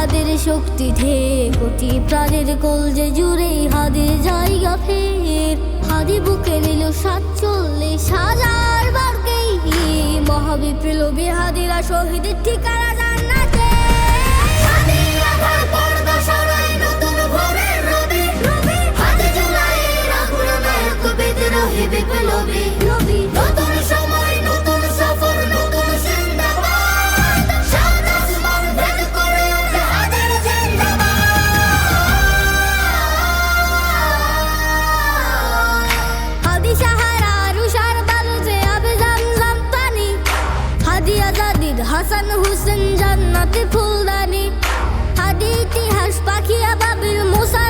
হাদের শক্তিতে কোটি প্রাণের কলজে জুড়ে হাদের জায়গা ফের। হাদি বুকে নিল সাতচল্লিশ হাজার বারকেই মহাবিপ্লবী হাদিরা শহীদের ঠিকানা হাসান হুসেন জান্নাতে ফুলদানি। হাদি ইতিহাস পাখিয়া বাবিল মুসা